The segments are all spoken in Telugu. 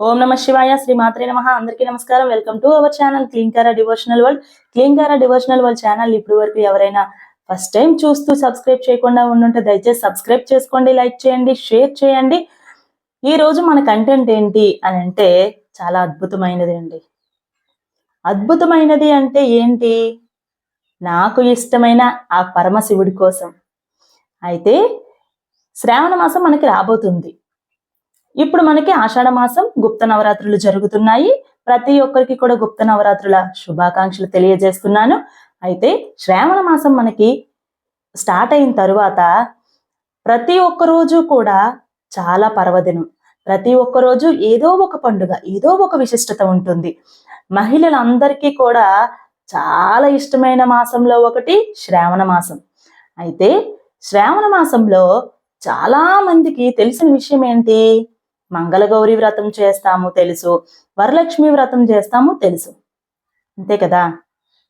ఓం నమ శివాయ శ్రీ మాత్రే నమ. అందరికీ నమస్కారం. Welcome to our channel Klinkaara devotional world Klinkaara devotional world channel ఇప్పుడు వరకు ఎవరైనా ఫస్ట్ టైం చూస్తూ సబ్స్క్రైబ్ చేయకుండా ఉండుంటే దయచేసి సబ్స్క్రైబ్ చేసుకోండి లైక్ చేయండి షేర్ చేయండి. ఈ రోజు మన కంటెంట్ ఏంటి అని అంటే చాలా అద్భుతమైనది అండి. అద్భుతమైనది అంటే ఏంటి? నాకు ఇష్టమైన ఆ పరమశివుడి కోసం. అయితే శ్రావణ మాసం మనకి రాబోతుంది. ఇప్పుడు మనకి ఆషాఢ మాసం గుప్త నవరాత్రులు జరుగుతున్నాయి. ప్రతి ఒక్కరికి కూడా గుప్త నవరాత్రుల శుభాకాంక్షలు తెలియజేస్తున్నాను. అయితే శ్రావణ మాసం మనకి స్టార్ట్ అయిన తరువాత ప్రతి ఒక్క రోజు కూడా చాలా పర్వదినం. ప్రతి ఒక్క రోజు ఏదో ఒక పండుగ ఏదో ఒక విశిష్టత ఉంటుంది. మహిళలందరికీ కూడా చాలా ఇష్టమైన మాసంలో ఒకటి శ్రావణ మాసం. అయితే శ్రావణ మాసంలో చాలా మందికి తెలిసిన విషయం ఏంటి? మంగళగౌరి వ్రతం చేస్తాము తెలుసు. వరలక్ష్మి వ్రతం చేస్తాము తెలుసు. అంతే కదా?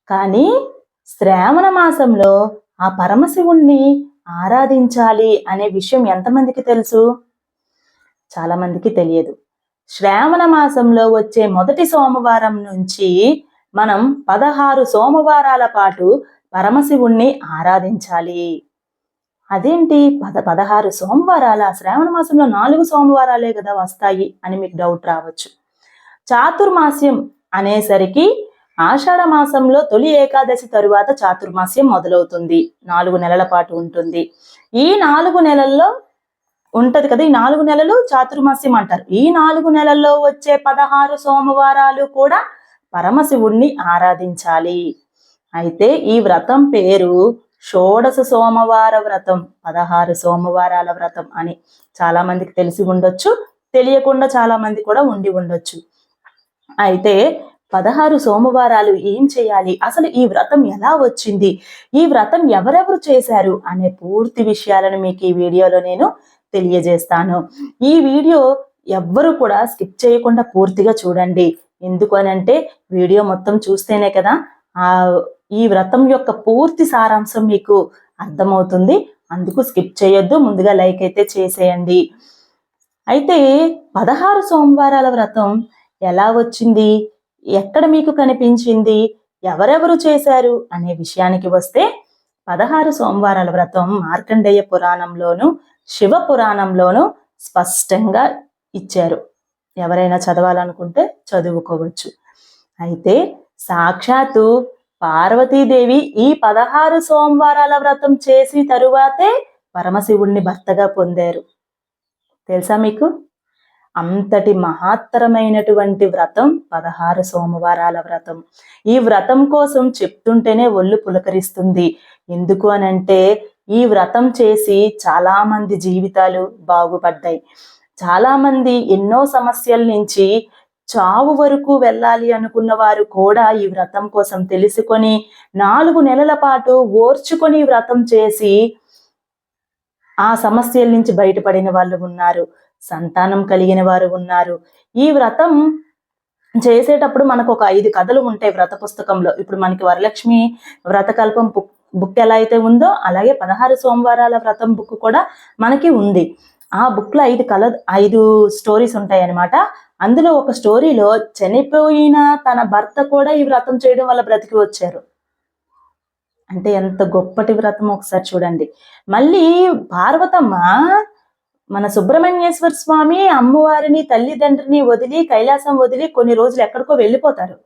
కానీ శ్రావణ మాసంలో ఆ పరమశివుణ్ణి ఆరాధించాలి అనే విషయం ఎంతమందికి తెలుసు? చాలా మందికి తెలియదు. శ్రావణ మాసంలో వచ్చే మొదటి సోమవారం నుంచి మనం పదహారు సోమవారాల పాటు పరమశివుణ్ణి ఆరాధించాలి. అదేంటి? పద పదహారు సోమవారాల శ్రావణ మాసంలో నాలుగు సోమవారాలే కదా వస్తాయి అని మీకు డౌట్ రావచ్చు. చాతుర్మాస్యం అనేసరికి ఆషాఢ మాసంలో తొలి ఏకాదశి తరువాత చాతుర్మాస్యం మొదలవుతుంది. నాలుగు నెలల పాటు ఉంటుంది. ఈ నాలుగు నెలల్లో ఉంటది కదా ఈ నాలుగు నెలలు చాతుర్మాస్యం అంటారు. ఈ నాలుగు నెలల్లో వచ్చే పదహారు సోమవారాలు కూడా పరమశివుణ్ణి ఆరాధించాలి. అయితే ఈ వ్రతం పేరు షోడశ సోమవార వ్రతం పదహారు సోమవారాల వ్రతం అని చాలా మందికి తెలిసి ఉండొచ్చు. తెలియకుండా చాలా మంది కూడా ఉండి ఉండొచ్చు. అయితే పదహారు సోమవారాలు ఏం చేయాలి? అసలు ఈ వ్రతం ఎలా వచ్చింది? ఈ వ్రతం ఎవరెవరు చేశారు? అనే పూర్తి విషయాలను మీకు ఈ వీడియోలో నేను తెలియజేస్తాను. ఈ వీడియో ఎవ్వరు కూడా స్కిప్ చేయకుండా పూర్తిగా చూడండి. ఎందుకు అని అంటే వీడియో మొత్తం చూస్తేనే కదా ఆ ఈ వ్రతం యొక్క పూర్తి సారాంశం మీకు అర్థమవుతుంది. అందుకు స్కిప్ చేయొద్దు. ముందుగా లైక్ అయితే చేసేయండి. అయితే పదహారు సోమవారాల వ్రతం ఎలా వచ్చింది? ఎక్కడ మీకు కనిపించింది? ఎవరెవరు చేశారు? అనే విషయానికి వస్తే పదహారు సోమవారాల వ్రతం మార్కండేయ పురాణంలోను శివ పురాణంలోను స్పష్టంగా ఇచ్చారు. ఎవరైనా చదవాలనుకుంటే చదువుకోవచ్చు. అయితే సాక్షాత్తు పార్వతీదేవి ఈ పదహారు సోమవారాల వ్రతం చేసి తరువాతే పరమశివుణ్ణి భర్తగా పొందారు. తెలుసా మీకు? అంతటి మహత్తరమైనటువంటి వ్రతం పదహారు సోమవారాల వ్రతం. ఈ వ్రతం కోసం చెప్తుంటేనే ఒళ్ళు పులకరిస్తుంది. ఎందుకు అనంటే ఈ వ్రతం చేసి చాలామంది జీవితాలు బాగుపడ్డాయి. చాలామంది ఎన్నో సమస్యల నుంచి చావు వరకు వెళ్ళాలి అనుకున్న వారు కూడా ఈ వ్రతం కోసం తెలుసుకొని నాలుగు నెలల పాటు ఓర్చుకొని వ్రతం చేసి ఆ సమస్యల నుంచి బయటపడిన వాళ్ళు ఉన్నారు. సంతానం కలిగిన వారు ఉన్నారు. ఈ వ్రతం చేసేటప్పుడు మనకు ఒక ఐదు కథలు ఉంటాయి వ్రత పుస్తకంలో. ఇప్పుడు మనకి వరలక్ష్మి వ్రతకల్పం బుక్ బుక్ ఎలా అయితే ఉందో అలాగే పదహారు సోమవారాల వ్రతం బుక్ కూడా మనకి ఉంది. ఆ బుక్లో ఐదు కల ఐదు స్టోరీస్ ఉంటాయి అనమాట అందులో ఒక స్టోరీలో చనిపోయిన తన భర్త కూడా ఈ వ్రతం చేయడం వల్ల బ్రతికి వచ్చారు. అంటే ఎంత గొప్పటి వ్రతం ఒకసారి చూడండి. మళ్ళీ పార్వతమ్మ మన సుబ్రహ్మణ్యేశ్వర స్వామి అమ్మవారిని తల్లిదండ్రిని వదిలి కైలాసం వదిలి కొన్ని రోజులు ఎక్కడికో వెళ్ళిపోతారు.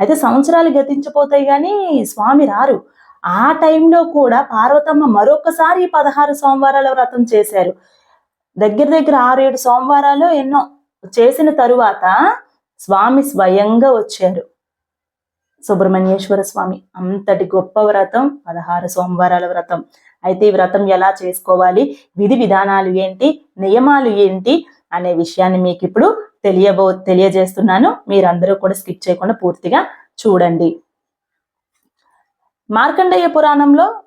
అయితే సంవత్సరాలు గతించిపోతాయి కానీ స్వామి రారు. ఆ టైంలో కూడా పార్వతమ్మ మరొకసారి పదహారు సోమవారాల వ్రతం చేశారు. దగ్గర దగ్గర ఆరు ఏడు సోమవారాలు ఎన్నో చేసిన తరువాత స్వామి స్వయంగా వచ్చారు. సుబ్రహ్మణ్యేశ్వర స్వామి అంతటి గొప్ప వ్రతం పదహారు సోమవారాల వ్రతం. అయితే ఈ వ్రతం ఎలా చేసుకోవాలి? విధి విధానాలు ఏంటి? నియమాలు ఏంటి? అనే విషయాన్ని మీకు ఇప్పుడు తెలియబో తెలియజేస్తున్నాను. మీరందరూ కూడా స్కిప్ చేయకుండా పూర్తిగా చూడండి. మార్కండేయ పురాణంలో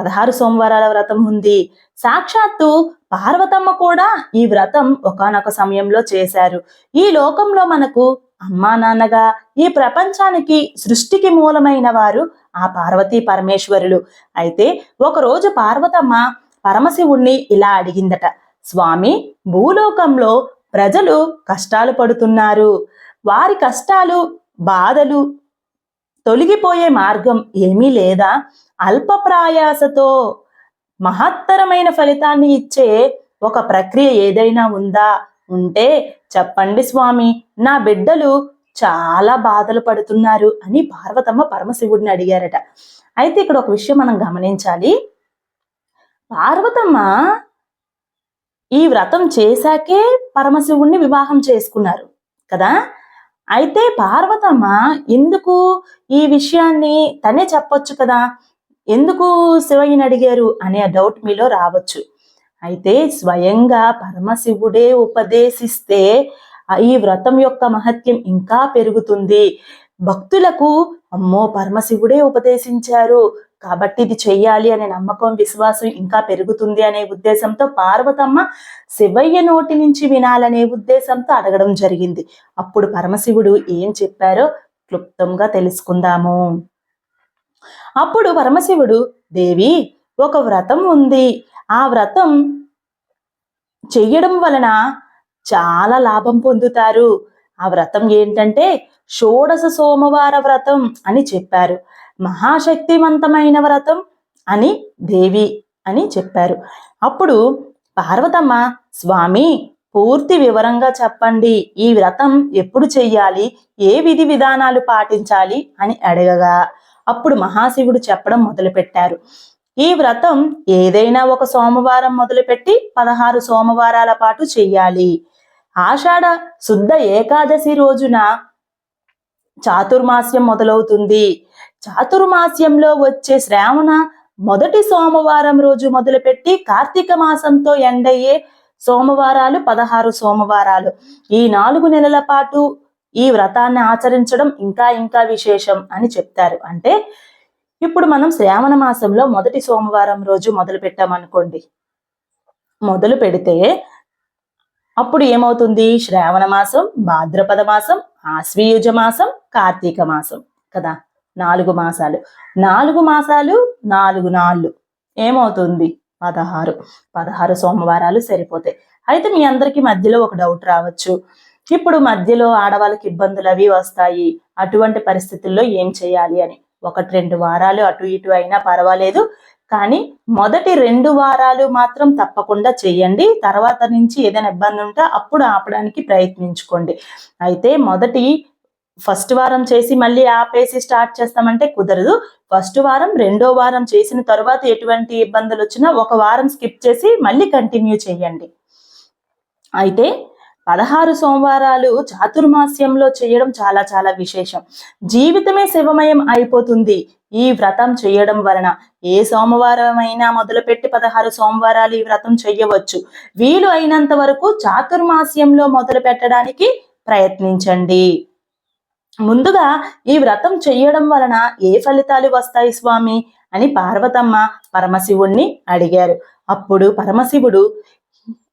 పదహారు సోమవారాల వ్రతం ఉంది. సాక్షాత్తు పార్వతమ్మ కూడా ఈ వ్రతం ఒకానొక సమయంలో చేశారు. ఈ లోకంలో మనకు అమ్మా నాన్నగా ఈ ప్రపంచానికి సృష్టికి మూలమైన వారు ఆ పార్వతీ పరమేశ్వరులు. అయితే ఒకరోజు పార్వతమ్మ పరమశివుణ్ణి ఇలా అడిగిందట. స్వామి భూలోకంలో ప్రజలు కష్టాలు పడుతున్నారు. వారి కష్టాలు బాధలు తొలగిపోయే మార్గం ఏమీ లేదా? అల్ప ప్రయాసతో మహత్తరమైన ఫలితాన్ని ఇచ్చే ఒక ప్రక్రియ ఏదైనా ఉందా? ఉంటే చెప్పండి స్వామి. నా బిడ్డలు చాలా బాధలు పడుతున్నారు అని పార్వతమ్మ పరమశివుడిని అడిగారట. అయితే ఇక్కడ ఒక విషయం మనం గమనించాలి. పార్వతమ్మ ఈ వ్రతం చేశాకే పరమశివుణ్ణి వివాహం చేసుకున్నారు కదా? అయితే పార్వతమ్మ ఎందుకు ఈ విషయాన్ని తనే చెప్పొచ్చు కదా? ఎందుకు శివయ్యని అడిగారు అనే డౌట్ మీలో రావచ్చు. అయితే స్వయంగా పరమశివుడే ఉపదేశిస్తే ఈ వ్రతం యొక్క మహత్యం ఇంకా పెరుగుతుంది. భక్తులకు అమ్మో పరమశివుడే ఉపదేశించారు. కాబట్టి ఇది చెయ్యాలి అనే నమ్మకం విశ్వాసం ఇంకా పెరుగుతుంది అనే ఉద్దేశంతో పార్వతమ్మ శివయ్య నోటి నుంచి వినాలనే ఉద్దేశంతో అడగడం జరిగింది. అప్పుడు పరమశివుడు ఏం చెప్పారో క్లుప్తంగా తెలుసుకుందాము. అప్పుడు పరమశివుడు దేవి ఒక వ్రతం ఉంది. ఆ వ్రతం చెయ్యడం వలన చాలా లాభం పొందుతారు. ఆ వ్రతం ఏంటంటే షోడశ సోమవార వ్రతం అని చెప్పారు. మహాశక్తివంతమైన వ్రతం అని దేవి అని చెప్పారు. అప్పుడు పార్వతమ్మ స్వామి పూర్తి వివరంగా చెప్పండి. ఈ వ్రతం ఎప్పుడు చెయ్యాలి? ఏ విధి విధానాలు పాటించాలి? అని అడగగా. అప్పుడు మహాశివుడు చెప్పడం మొదలుపెట్టారు. ఈ వ్రతం ఏదైనా ఒక సోమవారం మొదలుపెట్టి పదహారు సోమవారాల పాటు చెయ్యాలి. ఆషాఢ శుద్ధ ఏకాదశి రోజున చాతుర్మాస్యం మొదలవుతుంది. చాతుర్మాస్యంలో వచ్చే శ్రావణ మొదటి సోమవారం రోజు మొదలుపెట్టి కార్తీక మాసంతో ఎండయ్యే సోమవారాలు పదహారు సోమవారాలు. ఈ నాలుగు నెలల పాటు ఈ వ్రతాన్ని ఆచరించడం ఇంకా ఇంకా విశేషం అని చెప్తారు. అంటే ఇప్పుడు మనం శ్రావణ మాసంలో మొదటి సోమవారం రోజు మొదలు పెట్టామనుకోండి మొదలు పెడితే అప్పుడు ఏమవుతుంది? శ్రావణ మాసం భాద్రపద మాసం ఆశ్వీయుజ మాసం కార్తీక మాసం కదా. నాలుగు మాసాలు. నాలుగు మాసాలు నాలుగు నాళ్ళు. ఏమవుతుంది? పదహారు. పదహారు సోమవారాలు సరిపోతాయి. అయితే మీ అందరికీ మధ్యలో ఒక డౌట్ రావచ్చు. ఇప్పుడు మధ్యలో ఆడవాళ్ళకి ఇబ్బందులు అవి వస్తాయి. అటువంటి పరిస్థితుల్లో ఏం చేయాలి అని. ఒకటి రెండు వారాలు అటు ఇటు అయినా పర్వాలేదు. కానీ మొదటి రెండు వారాలు మాత్రం తప్పకుండా చేయండి. తర్వాత నుంచి ఏదైనా ఇబ్బంది ఉంటే అప్పుడు ఆపడానికి ప్రయత్నించుకోండి. అయితే మొదటి ఫస్ట్ వారం చేసి మళ్ళీ ఆపేసి స్టార్ట్ చేస్తామంటే కుదరదు. ఫస్ట్ వారం రెండో వారం చేసిన తర్వాత ఎటువంటి ఇబ్బందులు వచ్చినా ఒక వారం స్కిప్ చేసి మళ్ళీ కంటిన్యూ చేయండి. అయితే పదహారు సోమవారాలు చాతుర్మాస్యంలో చేయడం చాలా చాలా విశేషం. జీవితమే శివమయం అయిపోతుంది ఈ వ్రతం చేయడం వలన. ఏ సోమవారం అయినా మొదలుపెట్టి పదహారు సోమవారాలు ఈ వ్రతం చెయ్యవచ్చు వీలు అయినంత వరకు చాతుర్మాస్యంలో మొదలు పెట్టడానికి ప్రయత్నించండి. ముందుగా ఈ వ్రతం చెయ్యడం వలన ఏ ఫలితాలు వస్తాయి స్వామి? అని పార్వతమ్మ పరమశివుణ్ణి అడిగారు. అప్పుడు పరమశివుడు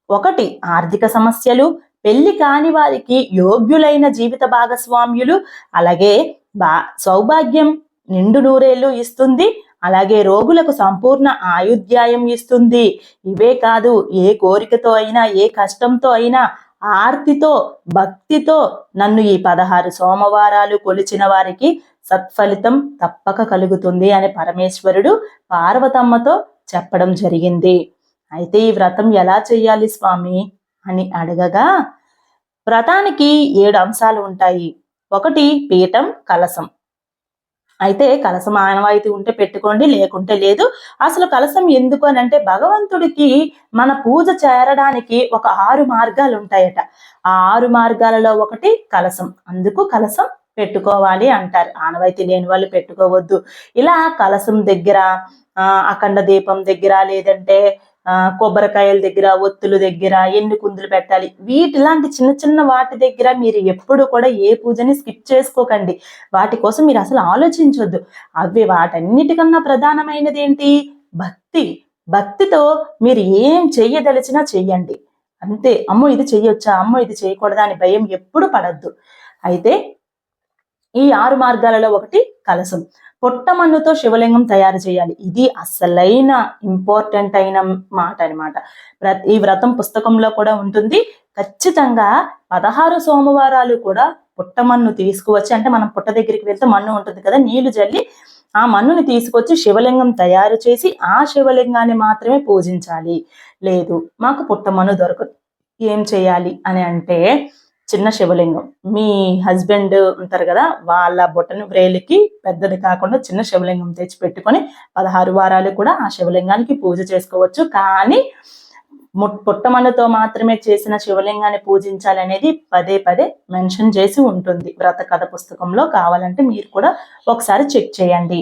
ఒకటి ఆర్థిక సమస్యలు పెళ్ళి కాని వారికి యోగ్యులైన జీవిత భాగస్వామ్యులు అలాగే బా సౌభాగ్యం నిండు నూరేళ్ళు ఇస్తుంది అలాగే రోగులకు సంపూర్ణ ఆయుధ్యాయం ఇస్తుంది. ఇవే కాదు ఏ కోరికతో అయినా ఏ కష్టంతో అయినా ఆర్తితో భక్తితో నన్ను ఈ పదహారు సోమవారాలు కొలిచిన వారికి సత్ఫలితం తప్పక కలుగుతుంది అని పరమేశ్వరుడు పార్వతమ్మతో చెప్పడం జరిగింది. అయితే ఈ వ్రతం ఎలా చేయాలి స్వామి? అని అడగగా వ్రతానికి ఏడు అంశాలు ఉంటాయి. ఒకటి పీఠం కలసం అయితే కలసం ఆనవాయితీ ఉంటే పెట్టుకోండి లేకుంటే లేదు. అసలు కలసం ఎందుకు అని అంటే భగవంతుడికి మన పూజ చేరడానికి ఒక ఆరు మార్గాలు ఉంటాయట. ఆ ఆరు మార్గాలలో ఒకటి కలసం అందుకు కలసం పెట్టుకోవాలి అంటారు. ఆనవాయితీ లేని వాళ్ళు పెట్టుకోవద్దు. ఇలా కలసం దగ్గర అఖండ దీపం దగ్గర లేదంటే కొబ్బరికాయల దగ్గర ఒత్తుల దగ్గర ఎన్ని కుందులు పెట్టాలి? వీటిలాంటి చిన్న చిన్న వాటి దగ్గర మీరు ఎప్పుడు కూడా ఏ పూజని స్కిప్ చేసుకోకండి. వాటి కోసం మీరు అసలు ఆలోచించొద్దు. అవి వాటన్నిటికన్నా ప్రధానమైనది ఏంటి భక్తి. భక్తితో మీరు ఏం చెయ్యదలిచినా చెయ్యండి. అంతే. అమ్మో ఇది చెయ్యొచ్చా? అమ్మో ఇది చేయకూడదా? అని భయం ఎప్పుడు పడద్దు. అయితే ఈ ఆరు మార్గాలలో ఒకటి కలసం పొట్టమన్నుతో శివలింగం తయారు చేయాలి. ఇది అసలైన ఇంపార్టెంట్ అయిన మాట అనమాట ఈ వ్రతం పుస్తకంలో కూడా ఉంటుంది. ఖచ్చితంగా పదహారు సోమవారాలు కూడా పుట్టమన్ను తీసుకువచ్చి అంటే మనం పుట్ట దగ్గరికి వెళ్తే మన్ను ఉంటుంది కదా నీళ్ళు జల్లి ఆ మన్నుని తీసుకొచ్చి శివలింగం తయారు చేసి ఆ శివలింగాన్ని మాత్రమే పూజించాలి. లేదు మాకు పుట్టమన్ను దొరకదు. ఏం చేయాలి అని అంటే చిన్న శివలింగం. మీ హస్బెండ్ ఉంటారు కదా వాళ్ళ బొట్టను వ్రేలికి పెద్దది కాకుండా చిన్న శివలింగం తెచ్చి పెట్టుకొని పదహారు వారాలు కూడా ఆ శివలింగానికి పూజ చేసుకోవచ్చు. కానీ పుట్టమన్నుతో మాత్రమే చేసిన శివలింగాన్ని పూజించాలి అనేది పదే పదే మెన్షన్ చేసి ఉంటుంది. వ్రత కథ పుస్తకంలో కావాలంటే మీరు కూడా ఒకసారి చెక్ చేయండి.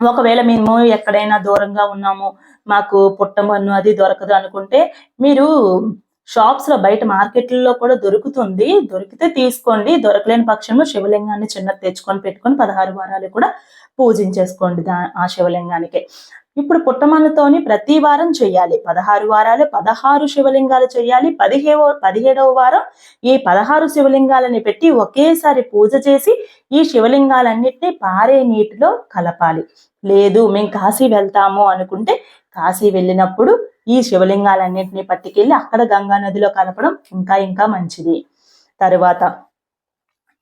ఒకవేళ మేము ఎక్కడైనా దూరంగా ఉన్నాము మాకు పుట్టమన్ను అది దొరకదు అనుకుంటే మీరు షాప్స్లో బయట మార్కెట్లలో కూడా దొరుకుతుంది. దొరికితే తీసుకోండి. దొరకలేని పక్షంలో శివలింగాన్ని చిన్నది తెచ్చుకొని పెట్టుకొని పదహారు వారాలు కూడా పూజించేసుకోండి దా ఆ శివలింగానికి. ఇప్పుడు పుట్టమన్నతోని ప్రతి వారం చేయాలి. పదహారు వారాలు పదహారు శివలింగాలు చేయాలి. పదిహేవ పదిహేడవ వారం ఈ పదహారు శివలింగాలని పెట్టి ఒకేసారి పూజ చేసి ఈ శివలింగాలన్నిటినీ పారే నీటిలో కలపాలి. లేదు మేము కాశీ వెళ్తాము అనుకుంటే కాశీ వెళ్ళినప్పుడు ఈ శివలింగాలన్నింటినీ పట్టుకెళ్ళి అక్కడ గంగా నదిలో కలపడం ఇంకా ఇంకా మంచిది. తరువాత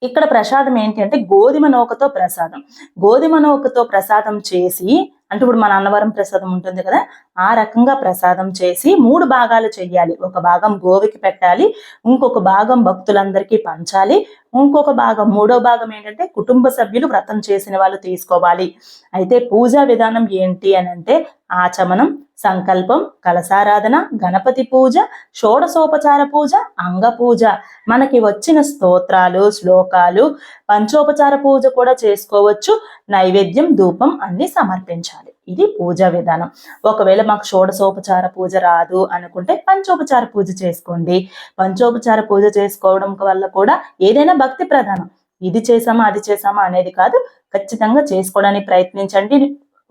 ఇక్కడ ప్రసాదం ఏంటి అంటే గోధుమ నౌకతో ప్రసాదం. గోధుమ నౌకతో ప్రసాదం చేసి అంటే ఇప్పుడు మన అన్నవరం ప్రసాదం ఉంటుంది కదా ఆ రకంగా ప్రసాదం చేసి మూడు భాగాలు చెయ్యాలి. ఒక భాగం గోవికి పెట్టాలి ఇంకొక భాగం భక్తులందరికీ పంచాలి. ఇంకొక భాగం మూడో భాగం ఏంటంటే కుటుంబ సభ్యులు వ్రతం చేసిన వాళ్ళు తీసుకోవాలి. అయితే పూజా విధానం ఏంటి అని అంటే ఆచమనం సంకల్పం కలసారాధన గణపతి పూజ షోడసోపచార పూజ అంగ పూజ. మనకి వచ్చిన స్తోత్రాలు శ్లోకాలు పంచోపచార పూజ కూడా చేసుకోవచ్చు. నైవేద్యం ధూపం అన్ని సమర్పించాలి. ఇది పూజా విధానం. ఒకవేళ మాకు షోడశోపచార పూజ రాదు అనుకుంటే పంచోపచార పూజ చేసుకోండి. పంచోపచార పూజ చేసుకోవడం వల్ల కూడా ఏదైనా భక్తి ప్రధానం. ఇది చేసామా అది చేసామా అనేది కాదు. ఖచ్చితంగా చేసుకోవడానికి ప్రయత్నించండి.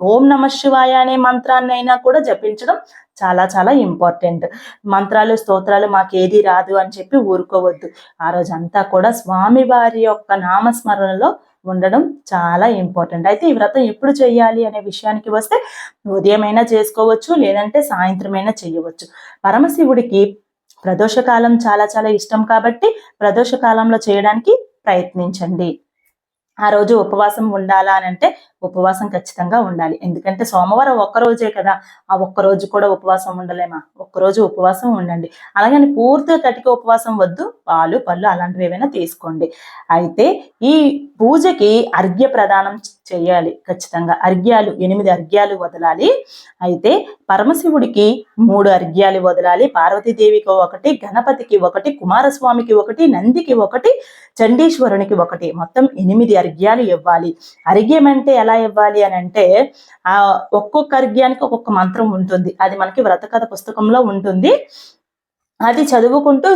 ఓం నమ శివాయ అనే మంత్రాన్ని అయినా కూడా జపించడం చాలా చాలా ఇంపార్టెంట్ మంత్రాలు స్తోత్రాలు మాకు ఏది రాదు అని చెప్పి ఊరుకోవద్దు. ఆ రోజు అంతా కూడా స్వామి వారి యొక్క నామస్మరణలో ఉండడం చాలా ఇంపార్టెంట్ అయితే ఈ వ్రతం ఎప్పుడు చేయాలి అనే విషయానికి వస్తే ఉదయమైనా చేసుకోవచ్చు లేదంటే సాయంత్రమైనా చేయవచ్చు. పరమశివుడికి ప్రదోషకాలం చాలా చాలా ఇష్టం కాబట్టి ప్రదోషకాలంలో చేయడానికి ప్రయత్నించండి. ఆ రోజు ఉపవాసం ఉండాలా అని అంటే ఉపవాసం ఖచ్చితంగా ఉండాలి. ఎందుకంటే సోమవారం ఒక్కరోజే కదా. ఆ ఒక్కరోజు కూడా ఉపవాసం ఉండలేమా? ఒక్కరోజు ఉపవాసం ఉండండి. అలాగని పూర్తిగా కటిక ఉపవాసం వద్దు. పాలు పళ్ళు అలాంటివి ఏమైనా తీసుకోండి. అయితే ఈ పూజకి అర్ఘ్య ప్రదానం చేయాలి ఖచ్చితంగా. అర్ఘ్యాలు ఎనిమిది అర్ఘ్యాలు వదలాలి. అయితే పరమశివుడికి మూడు అర్ఘ్యాలు వదలాలి. పార్వతీదేవికి ఒకటి గణపతికి ఒకటి కుమారస్వామికి ఒకటి నందికి ఒకటి చండీశ్వరునికి ఒకటి. మొత్తం ఎనిమిది అర్ఘ్యాలు ఇవ్వాలి. అర్ఘ్యం అంటే ఎలా ఇవ్వాలి అని అంటే ఆ ఒక్కొక్క అర్ఘ్యానికి ఒక్కొక్క మంత్రం ఉంటుంది. అది మనకి వ్రతకథ పుస్తకంలో ఉంటుంది. అది చదువుకుంటూ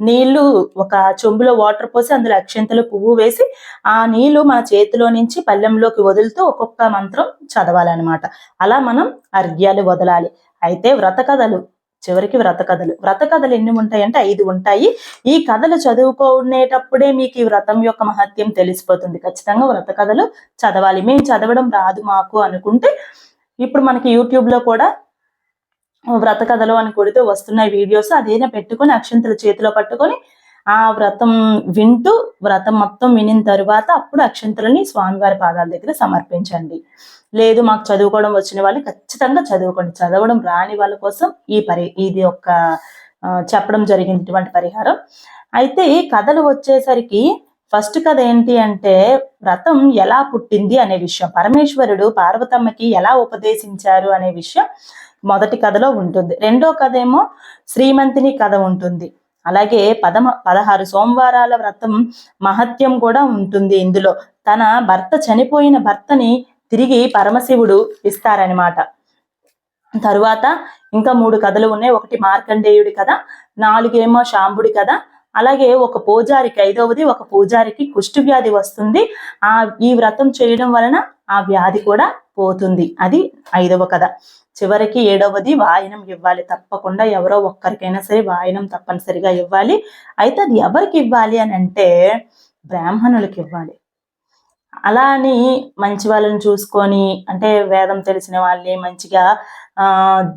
నీళ్ళు ఒక చెంబులో వాటర్ పోసి అందులో అక్షంతలు పువ్వు వేసి ఆ నీళ్ళు మన చేతిలో నుంచి పల్లెంలోకి వదులుతూ ఒక్కొక్క మంత్రం చదవాలన్నమాట. అలా మనం అర్ఘ్యాలు వదలాలి. అయితే వ్రత కథలు చివరికి వ్రత కథలు. వ్రత కథలు ఎన్ని ఉంటాయంటే ఐదు ఉంటాయి. ఈ కథలు చదువుకునేటప్పుడే మీకు ఈ వ్రతం యొక్క మహత్యం తెలిసిపోతుంది. ఖచ్చితంగా వ్రత కథలు చదవాలి. మేము చదవడం రాదు మాకు అనుకుంటే ఇప్పుడు మనకి యూట్యూబ్లో కూడా వ్రత కథలు అని కొడితే వస్తున్నాయి వీడియోస్. అదేనా పెట్టుకొని అక్షంతలు చేతిలో పట్టుకొని ఆ వ్రతం వింటూ వ్రతం మొత్తం వినిన తరువాత అప్పుడు అక్షంతలని స్వామివారి పాదాల దగ్గర సమర్పించండి. లేదు మాకు చదువుకోవడం వచ్చిన వాళ్ళు ఖచ్చితంగా చదువుకోండి. చదవడం రాని వాళ్ళ కోసం ఈ పరి ఇది ఒక చెప్పడం జరిగింది ఇటువంటి పరిహారం. అయితే కథలు వచ్చేసరికి ఫస్ట్ కథ ఏంటి అంటే వ్రతం ఎలా పుట్టింది అనే విషయం. పరమేశ్వరుడు పార్వతమ్మకి ఎలా ఉపదేశించారు అనే విషయం మొదటి కథలో ఉంటుంది. రెండో కథ ఏమో శ్రీమంతిని కథ ఉంటుంది. అలాగే పదమ పదహారు సోమవారాల వ్రతం మహత్యం కూడా ఉంటుంది ఇందులో. తన భర్త చనిపోయిన భర్తని తిరిగి పరమశివుడు ఇస్తారనమాట తరువాత ఇంకా మూడు కథలు ఉన్నాయి. ఒకటి మార్కండేయుడి కథ నాలుగేమో శాంభుడి కథ అలాగే ఒక పూజారికి ఐదవది ఒక పూజారికి కుష్టి వ్యాధి వస్తుంది. ఆ ఈ వ్రతం చేయడం వలన ఆ వ్యాధి కూడా పోతుంది. అది ఐదవ కథ. చివరికి ఏడవది వాయనం ఇవ్వాలి. తప్పకుండా ఎవరో ఒక్కరికైనా సరే వాయనం తప్పనిసరిగా ఇవ్వాలి. అయితే అది ఎవరికి ఇవ్వాలి అని అంటే బ్రాహ్మణులకి ఇవ్వాలి. అలా అని మంచి వాళ్ళని చూసుకొని అంటే వేదం తెలిసిన వాళ్ళని మంచిగా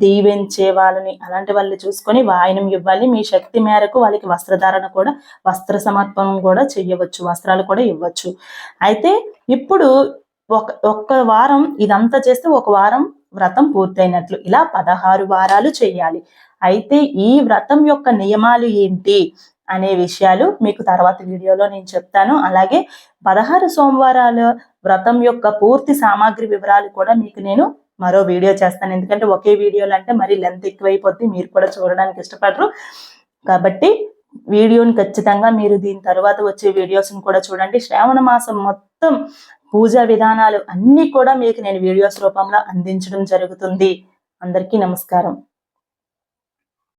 దీవించే వాళ్ళని అలాంటి వాళ్ళని చూసుకొని వాయనం ఇవ్వాలి. మీ శక్తి మేరకు వాళ్ళకి వస్త్రధారణ కూడా వస్త్ర సమర్పణం కూడా చెయ్యవచ్చు వస్త్రాలు కూడా ఇవ్వచ్చు. అయితే ఇప్పుడు ఒక ఒక్క వారం ఇదంతా చేస్తే ఒక వారం వ్రతం పూర్తయినట్లు. ఇలా పదహారు వారాలు చేయాలి. అయితే ఈ వ్రతం యొక్క నియమాలు ఏంటి? అనే విషయాలు మీకు తర్వాత వీడియోలో నేను చెప్తాను. అలాగే పదహారు సోమవారాల వ్రతం యొక్క పూర్తి సామాగ్రి వివరాలు కూడా మీకు నేను మరో వీడియో చేస్తాను. ఎందుకంటే ఒకే వీడియోలు అంటే మరి లెంత్ ఎక్కువైపోద్ది. మీరు కూడా చూడడానికి ఇష్టపడరు. కాబట్టి వీడియోని ఖచ్చితంగా మీరు దీని తర్వాత వచ్చే వీడియోస్ని కూడా చూడండి. శ్రావణ మాసం మొత్తం పూజా విధానాలు అన్నీ కూడా మీకు నేను వీడియోస్ రూపంలో అందించడం జరుగుతుంది. అందరికీ నమస్కారం.